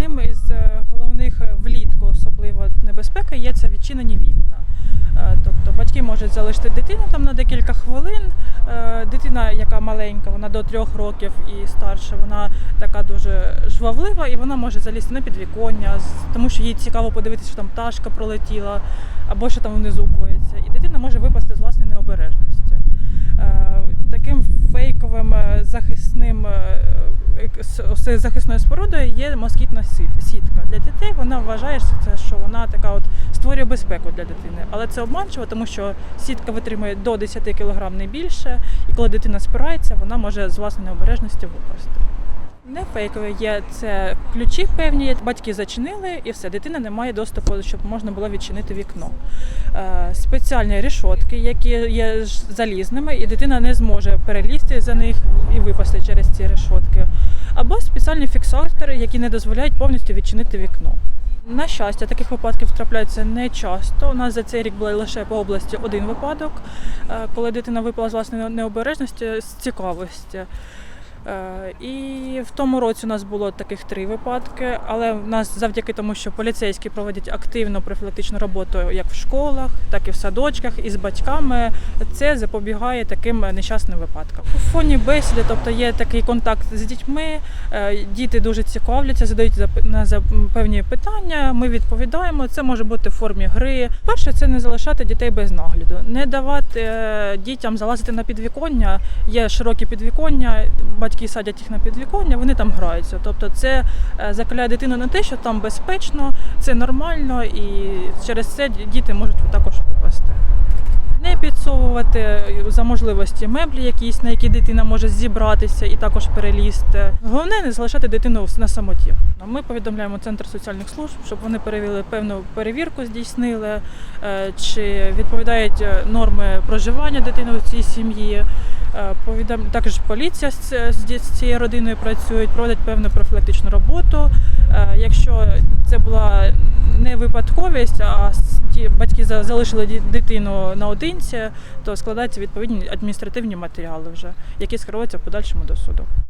Одним із е, головних е, влітку особливо небезпека є це відчинені вікна. Е, Тобто батьки можуть залишити дитину там на декілька хвилин. Дитина, яка маленька, вона до трьох років і старша, вона така дуже жвавлива і вона може залізти на підвіконня, тому що їй цікаво подивитися, що там пташка пролетіла або що там внизу коїться. І дитина може випасти з власної необережності. Таким фейковим захисним захисною спорудою є москітна сіт- сітка. Для дітей вона вважає, що вона така от створює безпеку для дитини. Але це обманчиво, тому що сітка витримує до 10 кг не більше, і коли дитина спирається, вона може з власної необережності випасти. Не фейкові є це ключі певні, батьки зачинили і все, дитина не має доступу, щоб можна було відчинити вікно. Е, Спеціальні решотки, які є залізними, і дитина не зможе перелізти за них і випасти через ці решотки. Або спеціальні фіксатори, які не дозволяють повністю відчинити вікно. На щастя, таких випадків трапляється не часто. У нас за цей рік було лише по області один випадок, е, коли дитина випала з власної необережності з цікавості. Е, І в тому році у нас було таких три випадки, але в нас завдяки тому, що поліцейські проводять активну профілактичну роботу як в школах, так і в садочках, і з батьками, це запобігає таким нещасним випадкам. У фоні бесіди, тобто є такий контакт з дітьми, е, діти дуже цікавляться, задають на певні питання. Ми відповідаємо. Це може бути в формі гри. Перше, це не залишати дітей без нагляду, не давати е, дітям залазити на підвіконня. Є широкі підвіконня, батьки садять їх на підвіконня, вони там граються. Тобто, це е, закаляє дитину на те, що там безпечно, це нормально, і через це діти можуть також випасти. Не підсовувати за можливості меблі якісь, на які дитина може зібратися і також перелізти. Головне не залишати дитину на самоті. Ми повідомляємо центр соціальних служб, щоб вони перевели певну перевірку, здійснили, е, чи відповідають е, норми проживання дитини в цій сім'ї. Е, Повідом... Також поліція з цією родиною працюють, проводять певну профілактичну роботу. Е, Якщо це була не випадковість, а батьки за- залишили дитину наодинці, то складаються відповідні адміністративні матеріали вже, які скеруються в подальшому до суду.